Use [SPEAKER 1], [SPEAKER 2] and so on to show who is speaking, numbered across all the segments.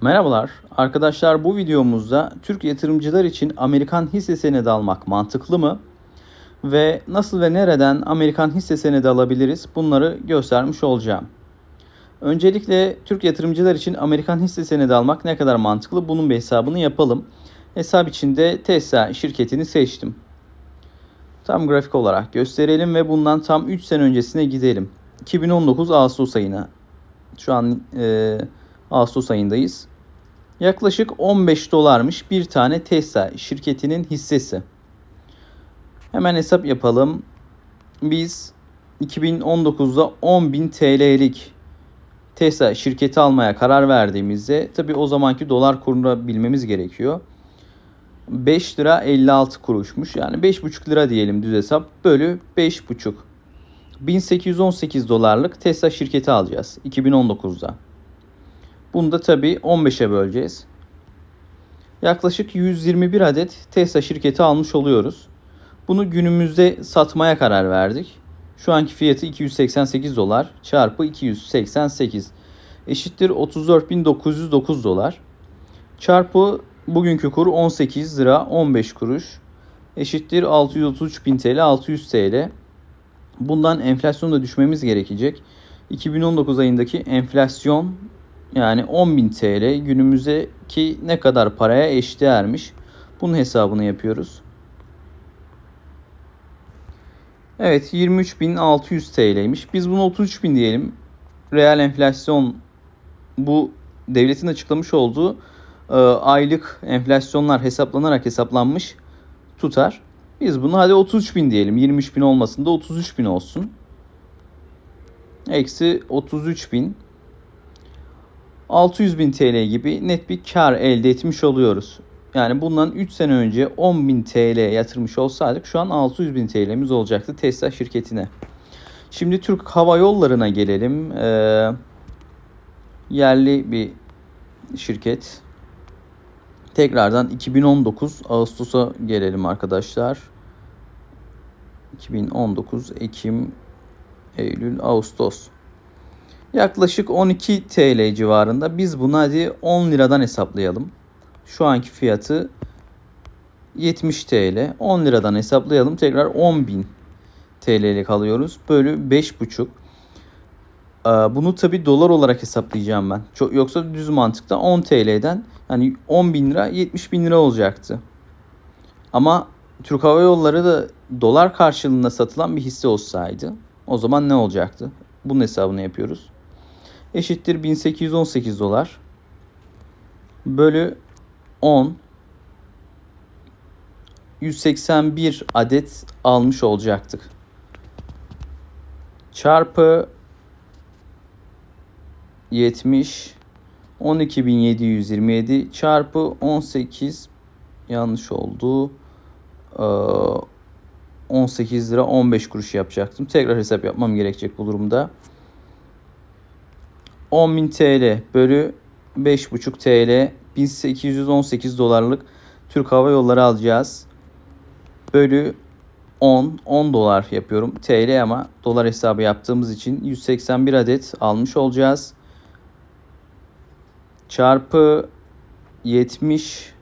[SPEAKER 1] Merhabalar. Arkadaşlar bu videomuzda Türk yatırımcılar için Amerikan hisse senedi almak mantıklı mı? Ve nasıl ve nereden Amerikan hisse senedi alabiliriz? Bunları göstermiş olacağım. Öncelikle Türk yatırımcılar için Amerikan hisse senedi almak ne kadar mantıklı? Bunun bir hesabını yapalım. Hesap içinde Tesla şirketini seçtim. Tam grafik olarak gösterelim ve bundan tam 3 sene öncesine gidelim. 2019 Ağustos ayına. Şu an e, Ağustos ayındayız. Yaklaşık 15 dolarmış bir tane Tesla şirketinin hissesi. Hemen hesap yapalım. Biz 2019'da 10.000 TL'lik Tesla şirketi almaya karar verdiğimizde tabi o zamanki dolar kurunu bilmemiz gerekiyor. 5 lira 56 kuruşmuş. Yani 5,5 lira diyelim düz hesap. Bölü 5,5. 1818 dolarlık Tesla şirketi alacağız 2019'da. Bunu da tabii 15'e böleceğiz. Yaklaşık 121 adet Tesla şirketi almış oluyoruz. Bunu günümüzde satmaya karar verdik. Şu anki fiyatı 288 dolar çarpı 288 eşittir 34.909 dolar. Çarpı bugünkü kur 18 lira 15 kuruş eşittir 633.000 TL 600 TL. Bundan enflasyon da düşmemiz gerekecek. 2019 ayındaki enflasyon yani 10.000 TL günümüzdeki ne kadar paraya eşdeğermiş. Bunun hesabını yapıyoruz. Evet 23.600 TL'ymiş. Biz bunu 33.000 diyelim. Reel enflasyon bu devletin açıklamış olduğu e, aylık enflasyonlar hesaplanarak hesaplanmış tutar. Biz bunu hadi 33.000 diyelim. 23.000 olmasın da 33.000 olsun. Eksi 33.000 600 bin TL gibi net bir kar elde etmiş oluyoruz. Yani bundan 3 sene önce 10 bin TL yatırmış olsaydık şu an 600 bin TL'miz olacaktı Tesla şirketine. Şimdi Türk Hava Yolları'na gelelim. Ee, yerli bir şirket. Tekrardan 2019 Ağustos'a gelelim arkadaşlar. 2019 Ekim, Eylül, Ağustos. Yaklaşık 12 TL civarında. Biz bunu hadi 10 liradan hesaplayalım. Şu anki fiyatı 70 TL. 10 liradan hesaplayalım. Tekrar 10.000 TL'lik alıyoruz. Bölü 5,5. Ee, bunu tabi dolar olarak hesaplayacağım ben. Yoksa düz mantıkta 10 TL'den yani 10 bin lira 70 bin lira olacaktı. Ama Türk Hava Yolları da dolar karşılığında satılan bir hisse olsaydı o zaman ne olacaktı? Bunun hesabını yapıyoruz eşittir 1818 dolar bölü 10 181 adet almış olacaktık. Çarpı 70 12727 çarpı 18 yanlış oldu. 18 lira 15 kuruş yapacaktım. Tekrar hesap yapmam gerekecek bu durumda. 10.000 TL bölü 5.5 TL 1818 dolarlık Türk Hava Yolları alacağız. Bölü 10 10 dolar yapıyorum. TL ama dolar hesabı yaptığımız için 181 adet almış olacağız. Çarpı 70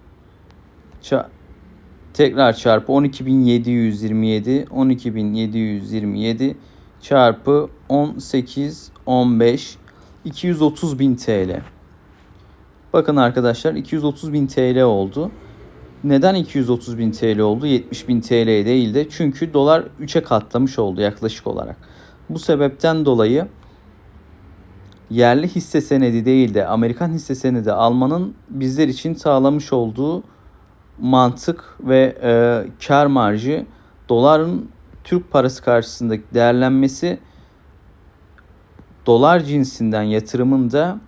[SPEAKER 1] ça tekrar çarpı 12.727 12.727 çarpı 18 15 230 bin TL. Bakın arkadaşlar 230 bin TL oldu. Neden 230 bin TL oldu? 70 bin TL değil de çünkü dolar 3'e katlamış oldu yaklaşık olarak. Bu sebepten dolayı yerli hisse senedi değil de Amerikan hisse senedi almanın bizler için sağlamış olduğu mantık ve e, kar marjı doların Türk parası karşısındaki değerlenmesi dolar cinsinden yatırımın da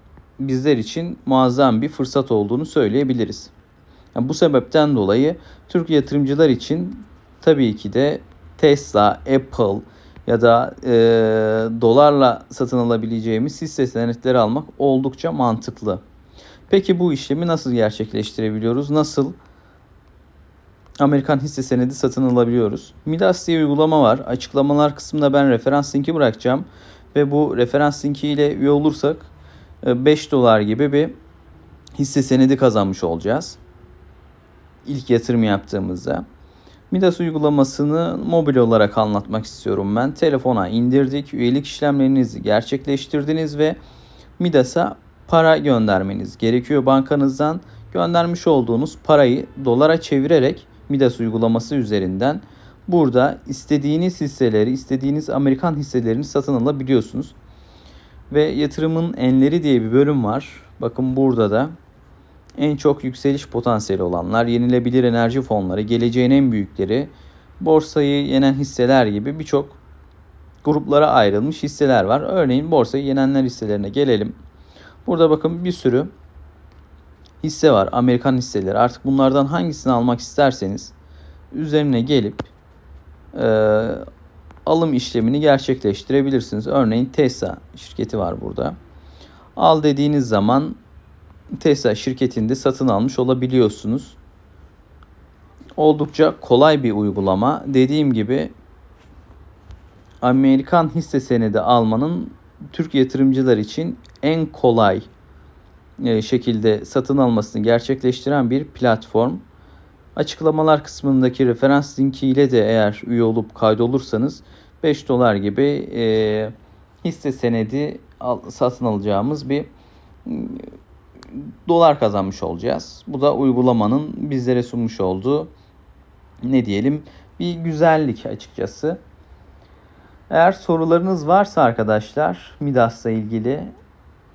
[SPEAKER 1] bizler için muazzam bir fırsat olduğunu söyleyebiliriz. Yani bu sebepten dolayı Türk yatırımcılar için tabii ki de Tesla, Apple ya da e, dolarla satın alabileceğimiz hisse senetleri almak oldukça mantıklı. Peki bu işlemi nasıl gerçekleştirebiliyoruz? Nasıl Amerikan hisse senedi satın alabiliyoruz? Midas diye uygulama var. Açıklamalar kısmında ben referans linki bırakacağım ve bu referans linki ile üye olursak 5 e, dolar gibi bir hisse senedi kazanmış olacağız. İlk yatırım yaptığımızda. Midas uygulamasını mobil olarak anlatmak istiyorum ben. Telefona indirdik, üyelik işlemlerinizi gerçekleştirdiniz ve Midas'a para göndermeniz gerekiyor bankanızdan. Göndermiş olduğunuz parayı dolara çevirerek Midas uygulaması üzerinden burada istediğiniz hisseleri, istediğiniz Amerikan hisselerini satın alabiliyorsunuz. Ve yatırımın enleri diye bir bölüm var. Bakın burada da en çok yükseliş potansiyeli olanlar, yenilebilir enerji fonları, geleceğin en büyükleri, borsayı yenen hisseler gibi birçok gruplara ayrılmış hisseler var. Örneğin borsayı yenenler hisselerine gelelim. Burada bakın bir sürü hisse var. Amerikan hisseleri. Artık bunlardan hangisini almak isterseniz üzerine gelip e, alım işlemini gerçekleştirebilirsiniz. Örneğin Tesla şirketi var burada. Al dediğiniz zaman Tesla şirketinde satın almış olabiliyorsunuz. Oldukça kolay bir uygulama. Dediğim gibi Amerikan hisse senedi almanın Türk yatırımcılar için en kolay e, şekilde satın almasını gerçekleştiren bir platform. Açıklamalar kısmındaki referans linkiyle de eğer üye olup kaydolursanız 5 dolar gibi e, hisse senedi al, satın alacağımız bir dolar kazanmış olacağız. Bu da uygulamanın bizlere sunmuş olduğu ne diyelim bir güzellik açıkçası. Eğer sorularınız varsa arkadaşlar Midas'la ilgili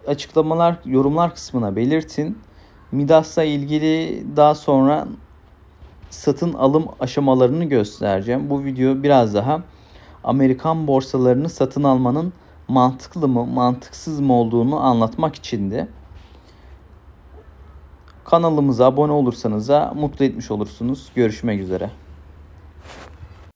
[SPEAKER 1] açıklamalar, yorumlar kısmına belirtin. Midas'la ilgili daha sonra satın alım aşamalarını göstereceğim. Bu video biraz daha Amerikan borsalarını satın almanın mantıklı mı, mantıksız mı olduğunu anlatmak içindi. Kanalımıza abone olursanız da mutlu etmiş olursunuz. Görüşmek üzere.